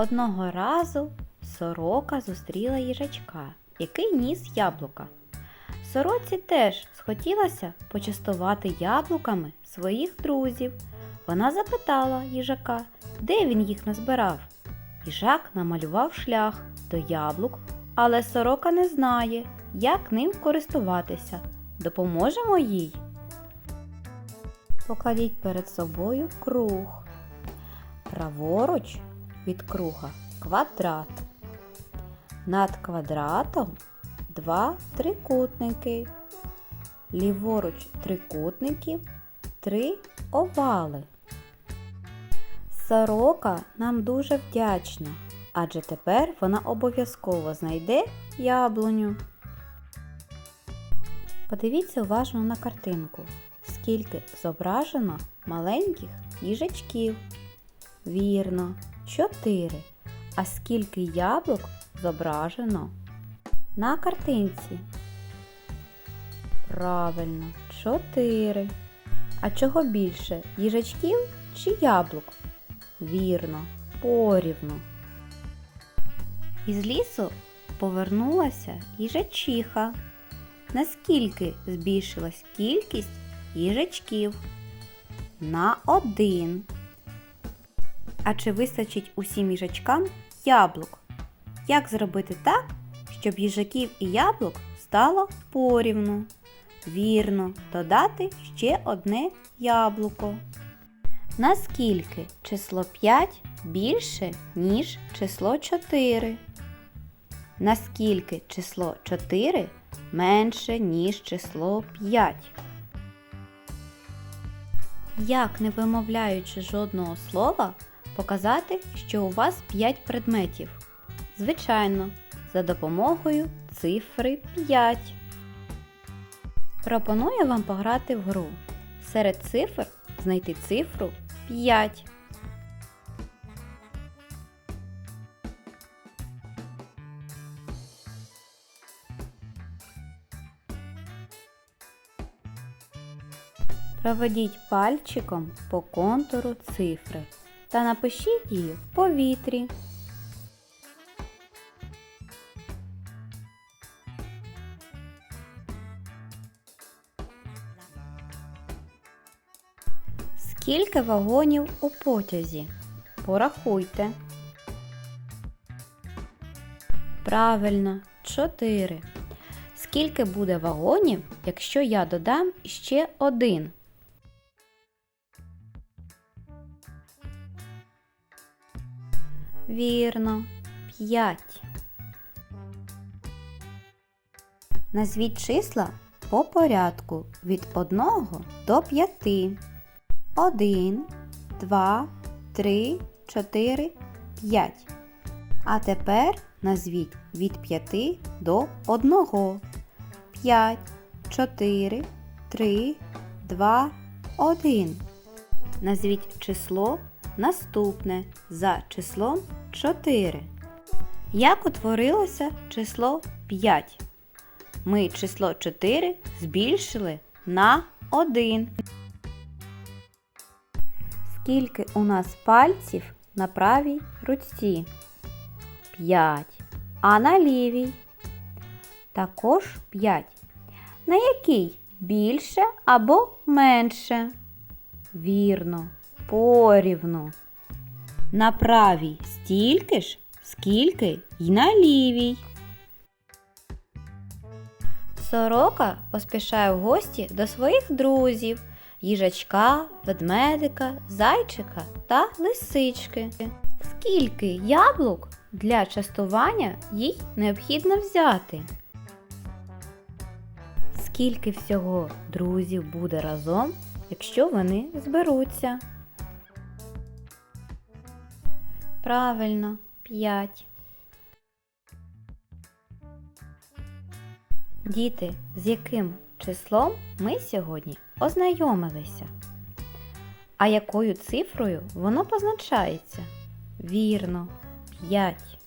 Одного разу сорока зустріла їжачка, який ніс яблука. Сороці теж схотілося почастувати яблуками своїх друзів. Вона запитала їжака, де він їх назбирав. Їжак намалював шлях до яблук, але сорока не знає, як ним користуватися. Допоможемо їй. Покладіть перед собою круг. Праворуч від круга квадрат. Над квадратом два трикутники. Ліворуч трикутників три овали. Сорока нам дуже вдячна, адже тепер вона обов'язково знайде яблуню. Подивіться уважно на картинку, скільки зображено маленьких їжачків. Вірно, чотири. А скільки яблук зображено на картинці? Правильно, чотири. А чого більше їжачків чи яблук? Вірно, порівну. Із лісу повернулася їжачиха. Наскільки збільшилась кількість їжачків? На один. А чи вистачить усім їжачкам яблук? Як зробити так, щоб їжаків і яблук стало порівну? Вірно, додати ще одне яблуко. Наскільки число 5 більше, ніж число 4? Наскільки число 4 менше, ніж число 5? Як, не вимовляючи жодного слова, показати, що у вас 5 предметів? Звичайно, за допомогою цифри 5. Пропоную вам пограти в гру. Серед цифр знайти цифру 5. Проведіть пальчиком по контуру цифри та напишіть її в повітрі. Скільки вагонів у потязі? Порахуйте. Правильно, 4. Скільки буде вагонів, якщо я додам ще один? Вірно, 5. Назвіть числа по порядку від 1 до 5. 1, 2, 3, 4, 5. А тепер назвіть від 5 до 1. 5, 4, 3, 2, 1. Назвіть число наступне за числом 4. Як утворилося число 5? Ми число 4 збільшили на 1. Скільки у нас пальців на правій руці? 5. А на лівій? Також 5. На якій більше або менше? Вірно, порівну. На правій стільки ж, скільки й на лівій. Сорока поспішає в гості до своїх друзів їжачка, ведмедика, зайчика та лисички. Скільки яблук для частування їй необхідно взяти? Скільки всього друзів буде разом, якщо вони зберуться? Правильно, 5. Діти, з яким числом ми сьогодні ознайомилися? А якою цифрою воно позначається? Вірно, 5.